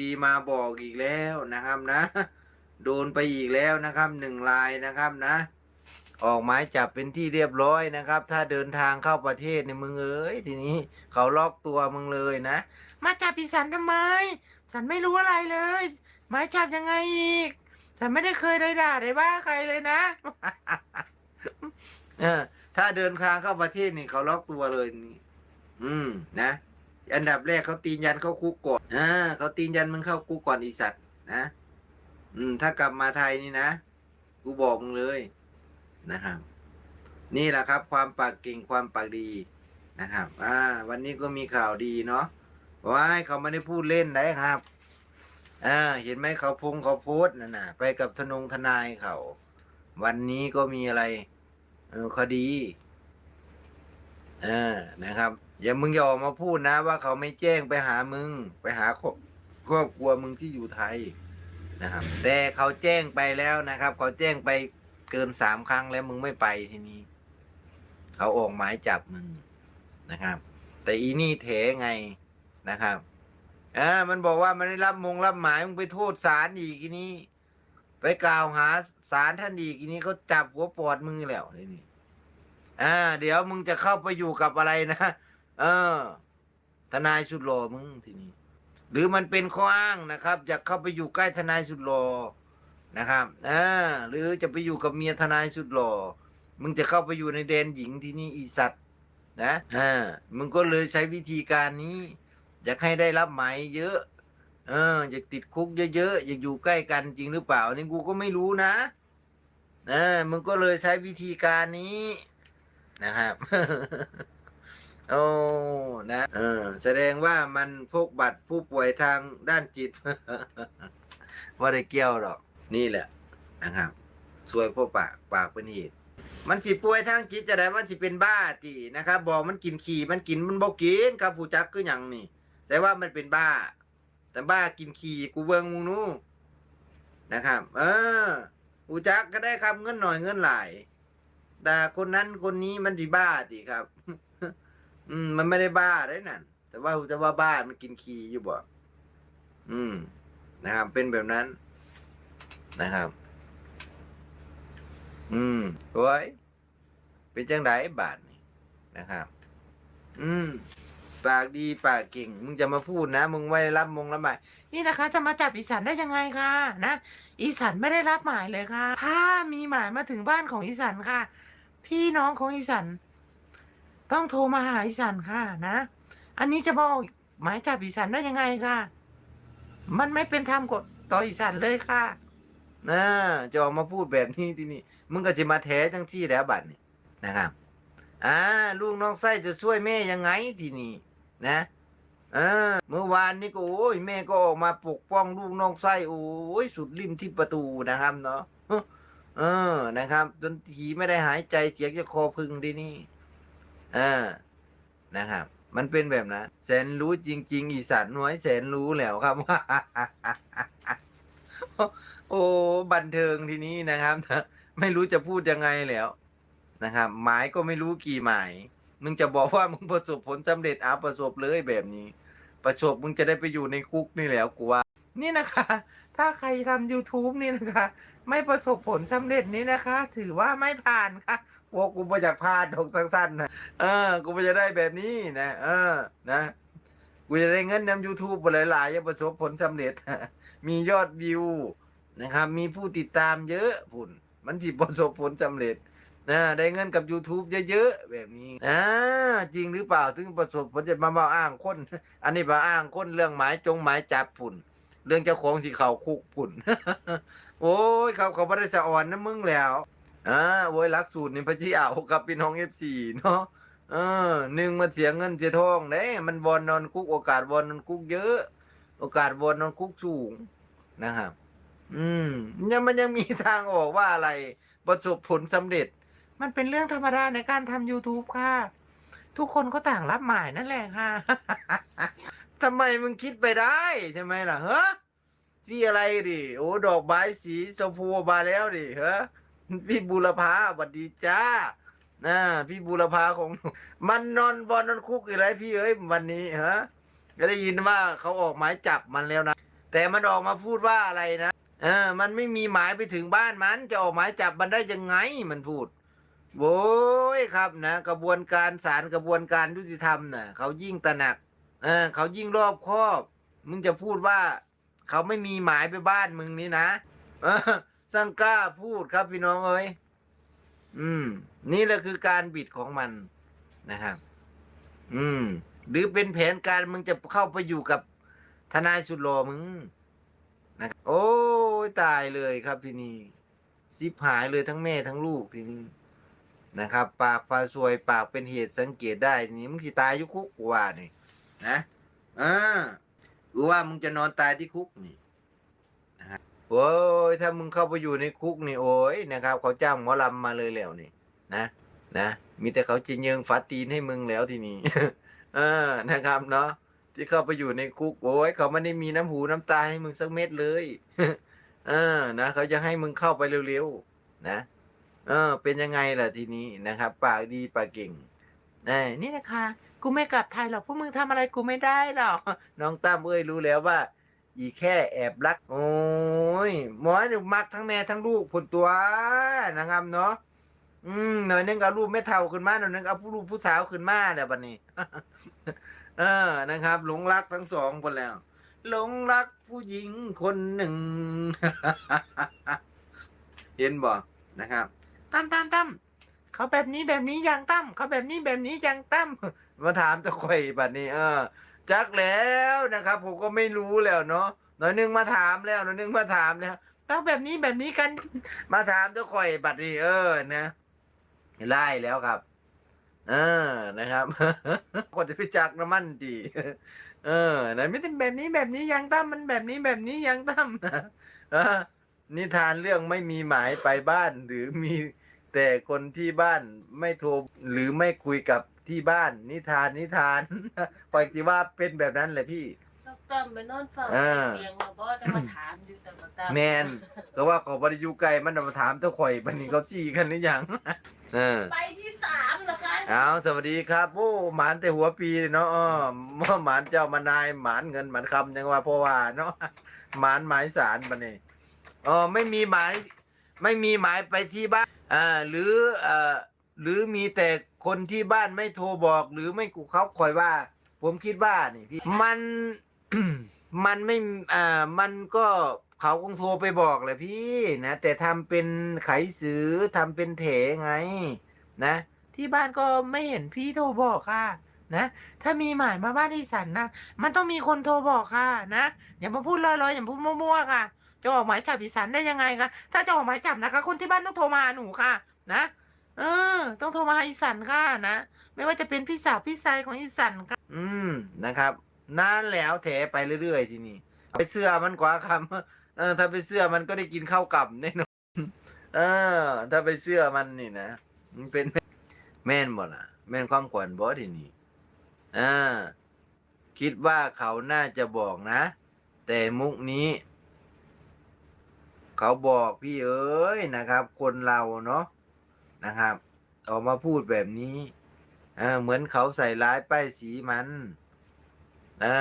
ดีมาบอกอีกแล้วนะครับนะ โดนไปอีกแล้วนะครับหนึ่งลายนะครับนะ ออกหมายจับเป็นที่เรียบร้อยนะครับ ถ้าเดินทางเข้าประเทศในยมึงเอ้ยทีนี้เขาล็อกตัวมึงเลยนะ มาจับอีสันทำไม ฉันไม่รู้อะไรเลย หมายจับยังไงอีก ฉันไม่ได้เคยได้ด่าได้ว่าใครเลยนะเออถ้าเดินทางเข้าประเทศนี่เขาล็อกตัวเลยนี่ อืมนะ อันดับแรกเขาตีนยันเข้าคุกก่อนอ่าเขาตีนยันมึงเข้าคุกก่อนอีสัตว์นะอืม ถ้ากลับมาไทยนี่นะกูบอกมึงเลยนะครับนี่แหละครับ ความปากเก่งความปากดีนะครับ อ่า วันนี้ก็มีข่าวดีเนาะว้ายเขาไม่ได้พูดเล่นได้ครับ อ่า เห็นไหมเขาพงเขาโพสนั่นน่ะ ไปกับทนงทนายเขา วันนี้ก็มีอะไร เออคดีเออนะครับ อย่ามึงอย่าออกมาพูดนะ ว่าเขาไม่แจ้งไปหามึง ไปหาครอบครัวมึงที่อยู่ไทยนะครับ แต่เขาแจ้งไปแล้วนะครับ เขาแจ้งไปเกินสามครั้งแล้วมึงไม่ไปทีนี้ เขาออกหมายจับมึงนะครับ แต่อีนี่เถไงนะครับอ่ามันบอกว่ามันได้รับมงรับหมายมึงไปโทษศาลอีกทีนี้ ไปกล่าวหาศาลท่านอีกทีนี้เขาจับหัวปอดมึงแล้วทีนี้อ่า เดี๋ยวมึงจะเข้าไปอยู่กับอะไรนะ เออ ทนายสุดหล่อมึงทีนี้ หรือมันเป็นข้ออ้างนะครับจะเข้าไปอยู่ใกล้ทนายสุดหล่อนะครับอ่าหรือจะไปอยู่กับเมียทนายสุดหล่อมึงจะเข้าไปอยู่ในแดนหญิงที่นี่อีสัตว์นะอ่ามึงก็เลยใช้วิธีการนี้ อยากให้ได้รับหมายเยอะ เออ อยากติดคุกเยอะๆอยากอยู่ใกล้กันจริงหรือเปล่านี่กูก็ไม่รู้นะนะมึงก็เลยใช้วิธีการนี้นะครับ โอ้นะเออแสดงว่ามันพกบัตรผู้ป่วยทางด้านจิตว่าได้เกี่ยวหรอก นี่แหละนะครับสวยพวกปากปากเป็นเหตุมันสิป่วยทางจิตจะได้มันสิเป็นบ้าตีนะครับบอกมันกินขี่มันกินมันบอกกินครับผู้จักคืออย่างนี่ แต่ว่ามันเป็นบ้า แต่บ้ากินขี่กูเบิงมูนูนะครับ เออผู้จักก็ได้ครับเงินหน่อยเงินหลายแต่คนนั้นคนนี้มันสิบ้าติครับ อืม มันไม่ได้บ้าได้นั่นแต่ว่าจะว่าบ้ามันกินขี้อยู่บ่อืม นะครับ เป็นแบบนั้นนะครับ อืมโอ้ยเป็นจังไดบาทนี่นะครับ อืม ปากดีปากเก่ง มึงจะมาพูดนะ มึงไม่ได้รับมงรับหมายนี่นะคะ จะมาจับอีสันได้ยังไงคะนะอีสันไม่ได้รับหมายเลยค่ะ ถ้ามีหมายมาถึงบ้านของอีสันค่ะ พี่น้องของอีสัน ต้องโทรมาหาอีสันค่ะนะ อันนี้จะบอกหมายจับอีสันได้ยังไงค่ะ มันไม่เป็นธรรมกับต่ออีสันเลยค่ะนะจะออกมาพูดแบบนี้ที่นี่มึงก็จะมาแถจังที่แล้วบัดนี่นะครับอ่าลูกน้องไส้จะช่วยแม่ยังไงทีนี้นะเออเมื่อวานนี้ก็โอ้ยแม่ก็ออกมาปกป้องลูกน้องไส้โอ้ยสุดริมที่ประตูนะครับเนาะเออนะครับ จนทีไม่ได้หายใจเสียงจะคอพึงดีนี่ ออนะครับ มันเป็นแบบนั้นแสนรู้จริง ๆ อีสานน้อยแสนรู้แล้วครับโอ้บันเทิงทีนี้นะครับไม่รู้จะพูดยังไงแล้วนะครับหมายก็ไม่รู้กี่หมายมึงจะบอกว่ามึงประสบผลสำเร็จอาประสบเลยแบบนี้ ประสบมึงจะได้ไปอยู่ในคุกนี่แล้วกูว่า นี่นะคะ ถ้าใครทำ YouTube นี่นะคะ ไม่ประสบผลสำเร็จนี้นะคะ ถือว่าไม่ผ่านค่ะพวกกูมาจากพลาดดอกสั้นๆนะเออ กูไม่จะได้แบบนี้นะ เออ นะกูจะได้เงินนำ YouTube หลายๆยังประสบผลสำเร็จ มียอดวิวนะครับ มีผู้ติดตามเยอะผุนมันที่ประสบผลสำเร็จนะได้เงินกับ YouTube เยอะๆแบบนี้อ่าจริงหรือเปล่าถึงประสบผลจะมามาอ้างคน อันนี้มาอ้างคนเรื่องหมายจงหมายจับผุนเรื่องเจ้าของสิเขาคุกผุน โอ้ยเขาเขาไม่ได้สะอ่อนนะมึงแล้วอ่าโว้ยหลักสูตรนี่พระเจ้ากับพี่น้องเอฟซีเนาะเออหนึ่งมันเสียเงินเสียทองเด้มันบอลนอนคุกโอกาสบอลนอนคุกเยอะ โอกาสบอลนอนคุกสูงนะครับ อืมยังมันยังมีทางออกว่าอะไรประสบผลสำเร็จ มันเป็นเรื่องธรรมดาในการทำ YouTube ค่ะ ทุกคนก็ต่างรับหมายนั่นแหละค่ะทำไมมึงคิดไปได้ใช่ไหมล่ะเฮ้ พี่อะไรดิโอ้ดอกไม้สีชมพูมาแล้วดิเฮ้พี่บุรพาสวัสดีจ้านะพี่บุรพาของหนูมันนอนบอลนอนคุกอะไรพี่เอ้ยวันนี้ฮะก็ได้ยินว่าเขาออกหมายจับมันแล้วนะแต่มันออกมาพูดว่าอะไรนะเออ มันไม่มีหมายไปถึงบ้านมันจะออกหมายจับมันได้ยังไงมันพูดโว้ยครับนะกระบวนการศาลกระบวนการยุติธรรมน่ะเขายิ่งตระหนัก เออเขายิ่งรอบคอบ มึงจะพูดว่า เขาไม่มีหมายไปบ้านมึงนี่นะเออสังกล้าพูดครับพี่น้องเอ้ยอืม นี่แหละคือการบิดของมันนะครับ อืม หรือเป็นแผนการมึงจะเข้าไปอยู่กับทนายสุดหล่อมึงนะครับโอ้ยตายเลยครับทีนี้สิบหายเลยทั้งแม่ทั้งลูกทีนี้นะครับ ปากพาซวยปากเป็นเหตุสังเกตได้ นี้มึงสิตายยุคุกว่านี่นะอ่า กูว่ามึงจะนอนตายที่คุกนี่นะฮะโอ้ยถ้ามึงเข้าไปอยู่ในคุกนี่โอ้ยนะครับ เขาจ้างหมอลำมาเลยแล้วนี่ นะนะมีแต่เขาจะเยิงฝาตีนให้มึงแล้วทีนี้ เออนะครับเนาะที่เข้าไปอยู่ในคุกโอ้ยเขาไม่ได้มีน้ำหูน้ำตาให้มึงสักเม็ดเลยเออนะเขาจะให้มึงเข้าไปเร็วๆนะเออ เป็นยังไงล่ะทีนี้นะครับ ปากดีปากเก่งเอ้นี่นะคะ กูไม่กลับไทยหรอกพวกมึงทำอะไรกูไม่ได้หรอก น้องตั้มเอ้ยรู้แล้วว่า อีแค่แอบรัก โอ้ยหมอนมักทั้งแม่ทั้งลูกผลตัวนะครับเนาะอืมหน่อยนึงก็เอารูปไม่เท่าขึ้นมาหน่อยนึงเอาผู้รูปผู้สาวขึ้นมาแล้วบัดนี้ เออนะครับ หลงรักทั้งสองคนแล้ว หลงรักผู้หญิงคนหนึ่ง เห็นบ่นะครับตั้มตั้มตั้มเขาแบบนี้แบบนี้อยังตั้มเขาแบบนี้แบบนี้อยังตั้ม มาถามตะข่อยบัดนี้ เออจักแล้วนะครับ ผมก็ไม่รู้แล้วเนาะหน่อยนึงมาถามแล้วหน่อยนึงมาถามแล้วต้องแบบนี้แบบนี้กันมาถามตะข่อยบัดนี้เออนะไล่แล้วครับเออนะครับกว่าจะไปจักน้ำมันดีเออนะไม่เป็นแบบนี้แบบนี้ยังตั้มมันแบบนี้แบบนี้ยังตั้มนะนิทานเรื่องไม่มีหมายไปบ้าน หรือมีแต่คนที่บ้านไม่โทรหรือไม่คุยกับ ที่บ้านนิทานนิทาน ปล่อยจีว่าเป็นแบบนั้นแหละพี่ต้องตั้มไปนอนเฝ้าอ่าเตียงมาบ่จะมาถามอยู่แต่มาตั้มแมนก็ว่าเขาบริยูไกลมันน่ะมาถามเจ้าข่อยบันนี้เขาซี่กันหรือยังเออไปที่สามแล้วกันเอาสวัสดีครับโอ้หมานแต่หัวปีเลยเนาะอ้อหมานเจ้ามานายหมานเงินหมานคำยังว่าเพราะว่าเนาะหมานหมายสารบันนี้อ๋อไม่มีหมาย ไม่มีหมายไปที่บ้านอ่าหรือเอ่อหรือมีแต่ คนที่บ้านไม่โทรบอกหรือไม่กูเขาคอยว่า ผมคิดว่านี่พี่มันมันไม่อ่ามันก็เขาคงโทรไปบอกแหละพี่นะแต่ทำเป็นไขสือทำเป็นเถไง นะ ที่บ้านก็ไม่เห็นพี่โทรบอกค่ะ นะ ถ้ามีหมายมาบ้านอีสันนะมันต้องมีคนโทรบอกค่ะ นะอย่ามาพูดลอยๆอย่ามาพูดมั่วๆค่ะจะออกหมายจับอีสันได้ยังไงคะถ้าจะออกหมายจับนะคะ คนที่บ้านต้องโทรมาหนูค่ะ นะ เออ ต้องโทรมาหาอีสันค่ะนะ ไม่ว่าจะเป็นพี่สาวพี่ชายของอีสันค่ะ อืมนะครับนานแล้วแถไปเรื่อยๆ ทีนี้ไปเสื้อมันกว่าคำเออ ถ้าไปเสื้อมันก็ได้กินข้าวกับแน่นอนเออ ถ้าไปเสื้อมันนี่นะมันเป็นแม่นบ่ล่ะ แม่นความขวัญบ่ทีนี้อ่าคิดว่าเขาน่าจะบอกนะ แต่มุกนี้ เขาบอกพี่เอ้ยนะครับ คนเราเนาะ นะครับ ออกมาพูดแบบนี้ เออเหมือนเขาใส่ร้ายป้ายสีมันอ่า